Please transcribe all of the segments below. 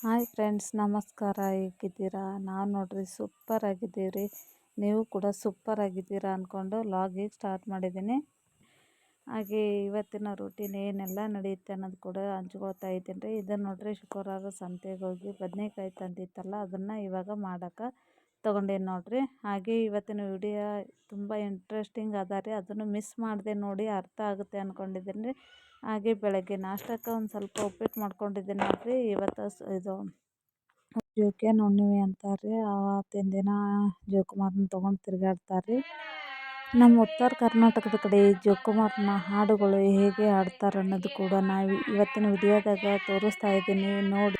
Hi friends, ನಮಸ್ಕಾರ. ಹೇಗಿದ್ದೀರಾ? ನಾವು ನೋಡ್ರಿ ಸೂಪರ್ ಆಗಿದ್ದೀವಿ ರೀ ನೀವು ಕೂಡ ಸೂಪರ್ ಆಗಿದ್ದೀರಾ ಅಂದ್ಕೊಂಡು ಲಾಗಿಗೆ ಸ್ಟಾರ್ಟ್ ಮಾಡಿದ್ದೀನಿ. ಹಾಗೆ ಇವತ್ತಿನ ರೂಟೀನ್ ಏನೆಲ್ಲ ನಡೆಯುತ್ತೆ ಅನ್ನೋದು ಕೂಡ ಹಂಚ್ಕೊಳ್ತಾ ಇದ್ದೀನಿ. ರೀ ಇದನ್ನು ನೋಡ್ರಿ, ಶುಕ್ರವಾರ ಸಂತೆಗೆ ಹೋಗಿ ಬದನೇಕಾಯಿ ತಂದಿತ್ತಲ್ಲ, ಅದನ್ನು ಇವಾಗ ಮಾಡೋಕೆ ತೊಗೊಂಡೇನು ನೋಡಿರಿ. ಹಾಗೆ ಇವತ್ತಿನ ವಿಡಿಯೋ ತುಂಬ ಇಂಟ್ರೆಸ್ಟಿಂಗ್ ಅದ ರೀ. ಅದನ್ನು ಮಿಸ್ ಮಾಡಿದೆ ನೋಡಿ ಅರ್ಥ ಆಗುತ್ತೆ ಅಂದ್ಕೊಂಡಿದ್ದೀನಿ ರೀ ಹಾಗೆ ಬೆಳಗ್ಗೆ ನಾಷ್ಟಕ್ಕೆ ಒಂದು ಸ್ವಲ್ಪ ಉಪ್ಪಿಟ್ಟು ಮಾಡ್ಕೊಂಡಿದ್ದೀನಿ ನೋಡ್ರಿ. ಇವತ್ತು ಇದು ಜೋಕೆ ಹುಣ್ಣಿಮೆ ಅಂತಾರೆ ರೀ ಆವತ್ತಿನ ದಿನ ಜೋಕುಮಾರನ ತೊಗೊಂಡು ತಿರುಗಾಡ್ತಾರೆ ರೀ ನಮ್ಮ ಉತ್ತರ ಕರ್ನಾಟಕದ ಕಡೆ ಜೋಕುಮಾರನ ಹಾಡುಗಳು ಹೇಗೆ ಹಾಡ್ತಾರೆ ಅನ್ನೋದು ಕೂಡ ನಾವು ಇವತ್ತಿನ ವಿಡಿಯೋದಾಗ ತೋರಿಸ್ತಾ ಇದ್ದೀನಿ. ನೋಡಿ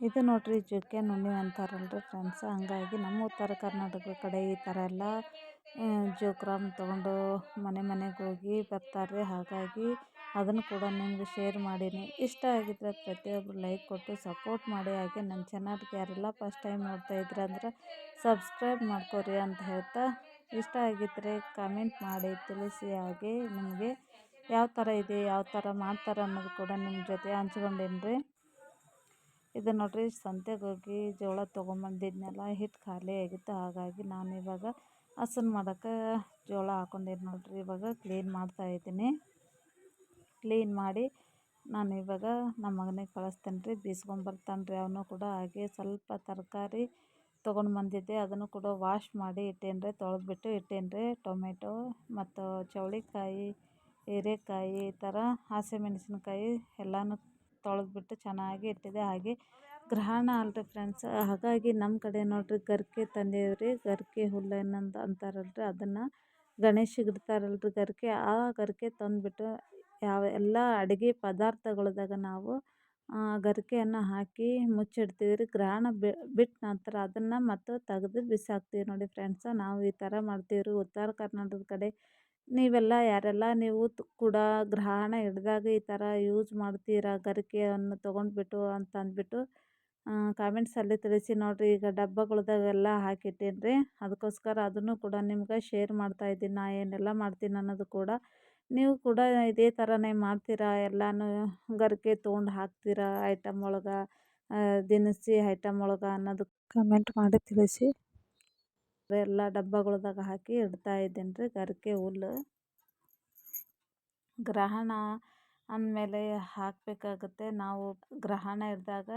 ಇದು ನೋಡ್ರಿ ಜುಕ್ಕೆ ನುಣ್ಣಿ ಅಂತಾರಲ್ರಿ ಫ್ರೆಂಡ್ಸ್ ಹಂಗಾಗಿ ನಮ್ಮ ಉತ್ತರ ಕರ್ನಾಟಕದ ಕಡೆ ಈ ಥರ ಎಲ್ಲ ಜೋಕ್ರಾಮ್ ತೊಗೊಂಡು ಮನೆ ಮನೆಗೆ ಹೋಗಿ ಬರ್ತಾರೆ ಹಾಗಾಗಿ ಅದನ್ನು ಕೂಡ ನಿಮಗೆ ಶೇರ್ ಮಾಡೀನಿ. ಇಷ್ಟ ಆಗಿದ್ರೆ ಪ್ರತಿಯೊಬ್ಬರು ಲೈಕ್ ಕೊಟ್ಟು ಸಪೋರ್ಟ್ ಮಾಡಿ. ಹಾಗೆ ನನ್ನ ಚಾನಲ್ಗೆ ಯಾರೆಲ್ಲ ಫಸ್ಟ್ ಟೈಮ್ ನೋಡ್ತಾ ಇದ್ರೆ ಅಂದ್ರೆ ಸಬ್ಸ್ಕ್ರೈಬ್ ಮಾಡ್ಕೋರಿ ಅಂತ ಹೇಳ್ತಾ, ಇಷ್ಟ ಆಗಿದ್ದರೆ ಕಮೆಂಟ್ ಮಾಡಿ, ತಿಳಿಸಿ. ಹಾಗೆ ನಿಮಗೆ ಯಾವ ಥರ ಇದೆ, ಯಾವ ಥರ ಮಾಡ್ತಾರೆ ಅನ್ನೋದು ಕೂಡ ನಿಮ್ಮ ಜೊತೆ ಹಂಚ್ಕೊಂಡೇನಿ ಇದು ನೋಡ್ರಿ ಸಂತೆಗೆ ಹೋಗಿ ಜೋಳ ತೊಗೊಂಬಂದಿದ್ನೆಲ್ಲ ಹಿಟ್ಟು ಖಾಲಿ ಆಗಿತ್ತು. ಹಾಗಾಗಿ ನಾನು ಇವಾಗ ಹಸನ್ ಮಾಡೋಕ್ಕೆ ಜೋಳ ಹಾಕೊಂಡಿದ್ದು ನೋಡ್ರಿ. ಇವಾಗ ಕ್ಲೀನ್ ಮಾಡ್ತಾ ಇದ್ದೀನಿ. ಕ್ಲೀನ್ ಮಾಡಿ ನಾನು ಇವಾಗ ನಮ್ಮ ಮಗನಿಗೆ ಕಳಿಸ್ತೇನೆ ರೀ. ಬೀಸ್ಕೊಂಬರ್ತಾನೆ ರೀ. ಅವನು ಕೂಡ ಹಾಗೆ ಸ್ವಲ್ಪ ತರಕಾರಿ ತೊಗೊಂಡು ಬಂದಿದ್ದೆ. ಅದನ್ನು ಕೂಡ ವಾಶ್ ಮಾಡಿ ಇಟ್ಟೇನ್ರಿ ತೊಳೆದ್ಬಿಟ್ಟು ಇಟ್ಟೇನಿ ರೀ. ಟೊಮೆಟೊ ಮತ್ತು ಚೌಳಿಕಾಯಿ, ಹೀರೆಕಾಯಿ ಈ ಥರ ಹಸಿಮೆಣಸಿನ್ಕಾಯಿ ಎಲ್ಲನೂ ತೊಳೆದ್ಬಿಟ್ಟು ಚೆನ್ನಾಗಿ ಇಟ್ಟಿದೆ. ಹಾಗೆ ಗ್ರಹಣ ಅಲ್ರಿ ಫ್ರೆಂಡ್ಸ್ ಹಾಗಾಗಿ ನಮ್ಮ ಕಡೆ ನೋಡ್ರಿ ಗರಿಕೆ ತಂದೇವ್ರಿ. ಗರಿಕೆ ಹುಲ್ಲು ಏನಂತ ಅಂತಾರಲ್ರಿ. ಅದನ್ನು ಗಣೇಶಿಗೆ ಇಡ್ತಾರಲ್ರಿ ಗರಿಕೆ. ಆ ಗರಿಕೆ ತಂದುಬಿಟ್ಟು ಯಾವ ಎಲ್ಲ ಅಡುಗೆ ಪದಾರ್ಥಗಳ್ದಾಗ ನಾವು ಗರಿಕೆಯನ್ನು ಹಾಕಿ ಮುಚ್ಚಿಡ್ತೀವಿ ರೀ ಗ್ರಹಣ ಬಿಟ್ಟ ನಂತರ ಅದನ್ನು ಮತ್ತು ತೆಗೆದು ಬಿಸಾಕ್ತೀವಿ ನೋಡಿ ಫ್ರೆಂಡ್ಸ ನಾವು ಈ ಥರ ಮಾಡ್ತೀವಿ ರೀ ಉತ್ತರ ಕರ್ನಾಟಕದ ಕಡೆ ನೀವೆಲ್ಲ ಯಾರೆಲ್ಲ ನೀವು ಕೂಡ ಗ್ರಹಣ ಹಿಡ್ದಾಗ ಈ ಥರ ಯೂಸ್ ಮಾಡ್ತೀರಾ? ಗರಿಕೆಯನ್ನು ತೊಗೊಂಡ್ಬಿಟ್ಟು ಅಂತ ಅಂದ್ಬಿಟ್ಟು ಕಾಮೆಂಟ್ಸಲ್ಲಿ ತಿಳಿಸಿ ನೋಡಿರಿ. ಈಗ ಡಬ್ಬಗಳ್ದಾಗೆಲ್ಲ ಹಾಕಿಟ್ಟೇನಿ ರೀ ಅದಕ್ಕೋಸ್ಕರ ಅದನ್ನು ಕೂಡ ನಿಮ್ಗೆ ಶೇರ್ ಮಾಡ್ತಾಯಿದ್ದೀನಿ ನಾ ಏನೆಲ್ಲ ಮಾಡ್ತೀನಿ ಅನ್ನೋದು ಕೂಡ ನೀವು ಕೂಡ ಇದೇ ಥರನೇ ಮಾಡ್ತೀರಾ? ಎಲ್ಲನೂ ಗರಿಕೆ ತೊಗೊಂಡು ಹಾಕ್ತೀರಾ? ಐಟಮ್ ಒಳಗೆ ದಿನಸಿ ಐಟಮ್ ಒಳಗೆ ಅನ್ನೋದು ಕಮೆಂಟ್ ಮಾಡಿ ತಿಳಿಸಿ. ಎಲ್ಲ ಡಬ್ಬಗಳ್ದಾಗ ಹಾಕಿ ಇಡ್ತಾ ಇದ್ದೀನಿ ರೀ ಗರಿಕೆ ಹುಲ್ಲು. ಗ್ರಹಣ ಅಂದಮೇಲೆ ಹಾಕಬೇಕಾಗುತ್ತೆ. ನಾವು ಗ್ರಹಣ ಇದ್ದಾಗ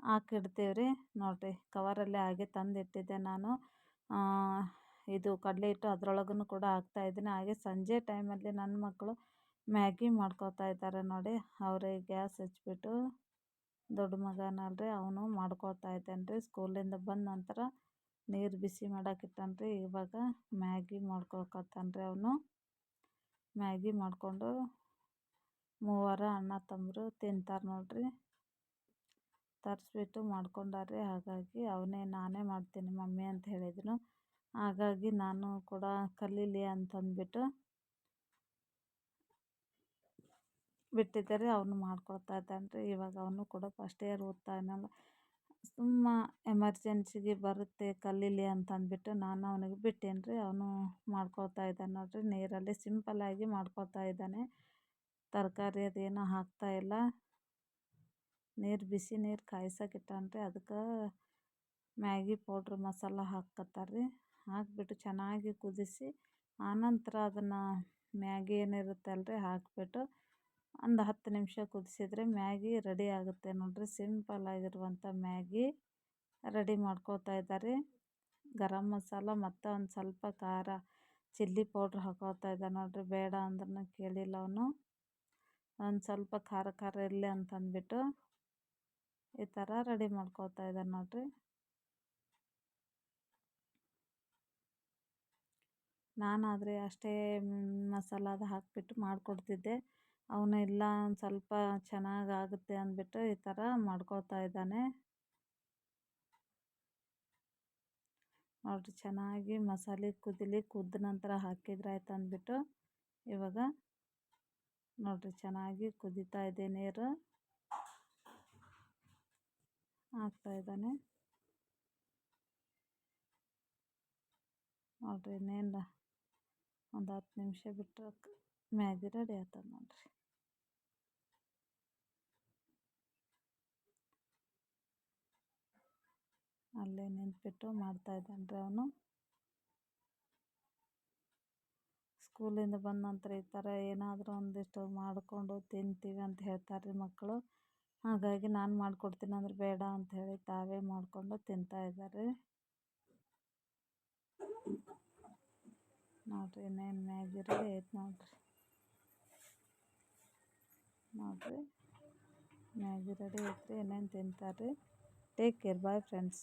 ಹಾಕಿಡ್ತೀವಿ ರೀ. ನೋಡಿರಿ ಕವರಲ್ಲಿ ಹಾಗೆ ತಂದಿಟ್ಟಿದ್ದೆ ನಾನು. ಇದು ಕಡಲೆ ಹಿಟ್ಟು ಅದರೊಳಗೂ ಕೂಡ ಹಾಕ್ತಾ ಇದ್ದೀನಿ. ಹಾಗೆ ಸಂಜೆ ಟೈಮಲ್ಲಿ ನನ್ನ ಮಕ್ಕಳು ಮ್ಯಾಗಿ ಮಾಡ್ಕೊತಾ ಇದ್ದಾರೆ ನೋಡಿ. ಅವ್ರಿಗೆ ಗ್ಯಾಸ್ ಹಚ್ಚಿಬಿಟ್ಟು ದೊಡ್ಡ ಮಗನಲ್ರಿ, ಅವನು ಮಾಡ್ಕೋತಾ ಇದ್ದಾನೆ ರೀ. ಸ್ಕೂಲಿಂದ ಬಂದ ನಂತರ ನೀರು ಬಿಸಿ ಮಾಡಾಕಿಟ್ಟಾನೆ ರೀ ಇವಾಗ ಮ್ಯಾಗಿ ಮಾಡ್ಕೊಳಕತ್ತಾನ ರೀ ಅವನು. ಮ್ಯಾಗಿ ಮಾಡಿಕೊಂಡು ಮೂವರು ಅಣ್ಣ ತಮ್ಮರು ತಿಂತಾರೆ ನೋಡಿರಿ. ತರಿಸ್ಬಿಟ್ಟು ಮಾಡ್ಕೊಂಡಾರೆ ಹಾಗಾಗಿ ಅವನೇ ನಾನೇ ಮಾಡ್ತೀನಿ ಮಮ್ಮಿ ಅಂತ ಹೇಳಿದನು. ಹಾಗಾಗಿ ನಾನು ಕೂಡ ಕಲೀಲಿ ಅಂತಂದ್ಬಿಟ್ಟು ಬಿಟ್ಟಿದ್ದಾರೆ, ಅವನು ಮಾಡ್ಕೊಳ್ತಾ ಇದ್ದಾನೆ ರೀ ಇವಾಗ ಅವನು ಕೂಡ ಫಸ್ಟ್ ಇಯರ್ ಓದ್ತಾ ಇದ್ದಾನಲ್ಲ ಸುಮ್ಮ ಎಮರ್ಜೆನ್ಸಿಗೆ ಬರುತ್ತೆ ಕಲೀಲಿ ಅಂತ ಅಂದ್ಬಿಟ್ಟು ನಾನು ಅವನಿಗೆ ಬಿಟ್ಟೇನಿ ರೀ ಅವನು ಮಾಡ್ಕೊಳ್ತಾ ಇದ್ದಾನೆ ನೋಡಿರಿ, ನೀರಲ್ಲಿ ಸಿಂಪಲ್ಲಾಗಿ ಮಾಡ್ಕೊಳ್ತಾ ಇದ್ದಾನೆ. ತರಕಾರಿ ಅದೇನು ಹಾಕ್ತಾಯಿಲ್ಲ ನೀರು ಬಿಸಿ ನೀರು ಕಾಯ್ಸಕ್ಕೆ ಇಟ್ಟಾನೆ ರೀ ಅದಕ್ಕೆ ಮ್ಯಾಗಿ ಪೌಡ್ರ್ ಮಸಾಲ ಹಾಕತ್ತಾರೆ ರೀ ಹಾಕಿಬಿಟ್ಟು ಚೆನ್ನಾಗಿ ಕುದಿಸಿ, ಆನಂತರ ಅದನ್ನು ಮ್ಯಾಗಿ ಏನಿರುತ್ತೆ ರೀ ಹಾಕಿಬಿಟ್ಟು ಒಂದು ಹತ್ತು ನಿಮಿಷ ಕುದಿಸಿದ್ರೆ ಮ್ಯಾಗಿ ರೆಡಿ ಆಗುತ್ತೆ. ನೋಡಿರಿ ಸಿಂಪಲ್ಲಾಗಿರುವಂಥ ಮ್ಯಾಗಿ ರೆಡಿ ಮಾಡ್ಕೋತಾ ಇದ್ದಾರೆ. ಗರಂ ಮಸಾಲ ಮತ್ತು ಒಂದು ಸ್ವಲ್ಪ ಖಾರ ಚಿಲ್ಲಿ ಪೌಡ್ರ್ ಹಾಕೋತಾ ಇದ್ದ ನೋಡಿರಿ ಬೇಡ ಅಂದ್ರೂ ಕೇಳಿಲ್ಲ ಅವನು. ಒಂದು ಸ್ವಲ್ಪ ಖಾರ ಖಾರ ಇರಲಿ ಅಂತಂದ್ಬಿಟ್ಟು ಈ ಥರ ರೆಡಿ ಮಾಡ್ಕೋತಾ ಇದ್ದಾನೆ ನೋಡಿರಿ. ನಾನಾದರೆ ಅಷ್ಟೇ ಮಸಾಲ ಅದು ಹಾಕಿಬಿಟ್ಟು ಮಾಡಿಕೊಡ್ತಿದ್ದೆ. ಅವನು ಇಲ್ಲ ಒಂದು ಸ್ವಲ್ಪ ಚೆನ್ನಾಗಿ ಆಗುತ್ತೆ ಅಂದ್ಬಿಟ್ಟು ಈ ಥರ ಮಾಡ್ಕೊಳ್ತಾ ಇದ್ದಾನೆ. ನೋಡಿರಿ ಚೆನ್ನಾಗಿ ಮಸಾಲೆ ಕುದಿಲಿ ಕುದ್ದ ನಂತರ ಹಾಕಿದ್ರಾಯ್ತು ಅಂದ್ಬಿಟ್ಟು ಇವಾಗ ನೋಡಿರಿ ಚೆನ್ನಾಗಿ ಕುದೀತಾ ಇದೆ ನೀರು. ಹಾಕ್ತಾ ಇದ್ದಾನೆ. ನೋಡಿರಿ ಇನ್ನೇನು ಒಂದು ಹತ್ತು ನಿಮಿಷ ಬಿಟ್ಟರೆ ಮ್ಯಾಗಿ ರೆಡಿ ಆಯ್ತದೆ ನೋಡಿರಿ. ಅಲ್ಲೇ ನಿಂತ್ಬಿಟ್ಟು ಮಾಡ್ತಾ ಇದ್ದಾನೆ ರೀ ಅವನು. ಸ್ಕೂಲಿಂದ ಬಂದ ನಂತರ ಈ ಥರ ಏನಾದರೂ ಒಂದಿಷ್ಟು ಮಾಡಿಕೊಂಡು ತಿಂತೀವಿ ಅಂತ ಹೇಳ್ತಾರೆ ರೀ ಮಕ್ಕಳು. ಹಾಗಾಗಿ ನಾನು ಮಾಡ್ಕೊಡ್ತೀನಿ ಅಂದ್ರೆ ಬೇಡ ಅಂತ ಹೇಳಿ ತಾವೇ ಮಾಡಿಕೊಂಡು ತಿಂತಾ ಇದ್ದಾರೆ ನೋಡಿರಿ ಇನ್ನೇನು ಮ್ಯಾಗಿ ರೆಡಿ ಐತೆ ನೋಡಿರಿ. ನೋಡಿರಿ. ಮ್ಯಾಗಿ ರೆಡಿ ಐತ್ರಿ, ಇನ್ನೇನು ತಿಂತಾರೆ ಟೇಕ್ ಕೇರ್ ಬಾಯ್ ಫ್ರೆಂಡ್ಸ್